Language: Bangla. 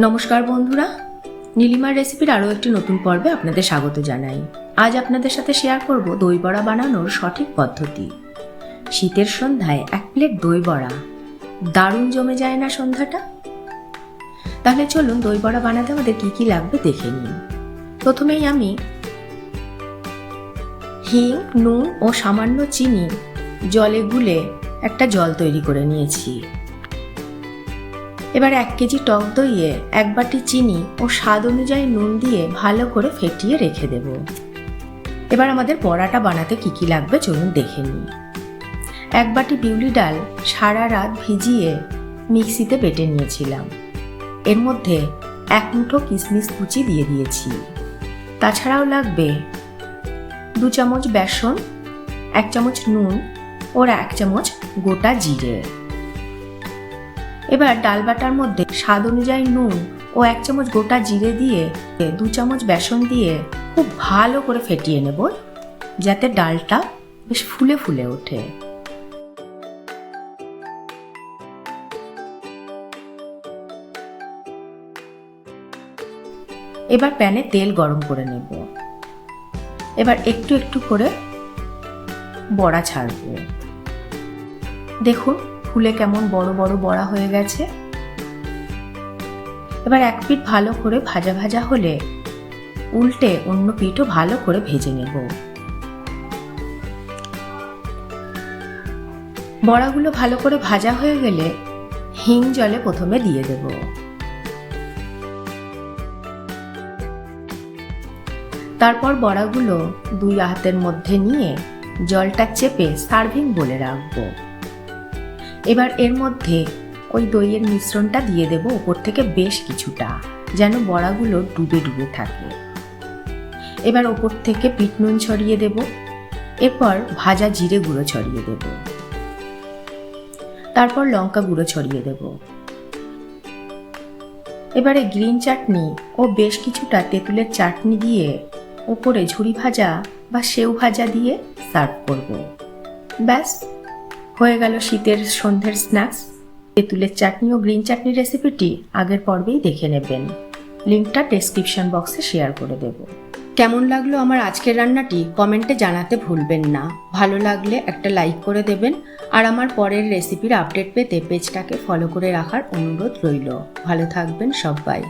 নমস্কার বন্ধুরা, নীলিমার রেসিপির আরও একটি নতুন পর্বে আপনাদের স্বাগত জানাই। আজ আপনাদের সাথে শেয়ার করব দই বড়া বানানোর সঠিক পদ্ধতি। শীতের সন্ধ্যায় এক প্লেট দই বড়া। দারুণ জমে যায় না সন্ধ্যাটা? তাহলে চলুন দই বড়া বানাতে আমাদের কী কী লাগবে দেখে নিন প্রথমেই আমি হিং, নুন ও সামান্য চিনি, জলে গুলে একটা জল তৈরি করে নিয়েছি। এবার এক কেজি টক দইয়ে এক বাটি চিনি ও স্বাদ অনুযায়ী নুন দিয়ে ভালো করে ফেটিয়ে রেখে দেব। এবার আমাদের বড়াটা বানাতে কি কি লাগবে চলুন দেখে নিই। এক বাটি বিউলি ডাল সারা রাত ভিজিয়ে মিক্সিতে বেটে নিয়েছিলাম। এর মধ্যে এক মুঠো কিশমিশ কুচি দিয়ে দিয়েছি। তাছাড়াও লাগবে দু চামচ বেসন, এক চামচ নুন ওর এক চামচ গোটা জিরে। এবার ডাল বাটার মধ্যে স্বাদ অনুযায়ী নুন ও এক চামচ গোটা জিরে দিয়ে দু চামচ বেসন দিয়ে খুব ভালো করে ফেটিয়ে নেব, যাতে ডালটা বেশ ফুলে ফুলে ওঠে। এবার প্যানে তেল গরম করে নেব। এবার একটু একটু করে বড়া ছাড়বো। দেখুন ফুলে কেমন বড় বড় বড়া হয়ে গেছে? এবার এক পিঠ ভালো করে ভাজা ভাজা হলে উল্টে অন্য পিঠও ভালো করে ভেজে নেব। বড়াগুলো ভালো করে ভাজা হয়ে গেলে হিং জলে প্রথমে দিয়ে দেব। তারপর বড়াগুলো দুই হাতের মধ্যে নিয়ে জলটা চেপে সার্ভিং বলে রাখব। এবার এর মধ্যে ওই দইয়ের মিশ্রণটা দিয়ে দেব ওপর থেকে বেশ কিছুটা, যেন বড়াগুলো ডুবে ডুবে থাকে। এবার ওপর থেকে পিট নুন ছড়িয়ে দেব, এরপর ভাজা জিরে গুঁড়ো ছড়িয়ে দেব। তারপর লঙ্কা গুঁড়ো ছড়িয়ে দেব। এবারে গ্রিন চাটনি ও বেশ কিছুটা তেঁতুলের চাটনি দিয়ে ওপরে ঝুরি ভাজা বা সেউ ভাজা দিয়ে সার্ভ করব। ব্যাস হয়ে গেল শীতের সন্ধ্যের স্ন্যাক্স তেঁতুলের চাটনি ও গ্রিন চাটনি রেসিপিটি আগের পর্বেই দেখে নেবেন। লিঙ্কটা ডেসক্রিপশন বক্সে শেয়ার করে দেব। কেমন লাগল আমার আজকের রান্নাটি কমেন্টে জানাতে ভুলবেন না। ভালো লাগলে একটা লাইক করে দেবেন। আর আমার পরের রেসিপির আপডেট পেতে পেজটাকে ফলো করে রাখার অনুরোধ রইল। ভালো থাকবেন সবাই।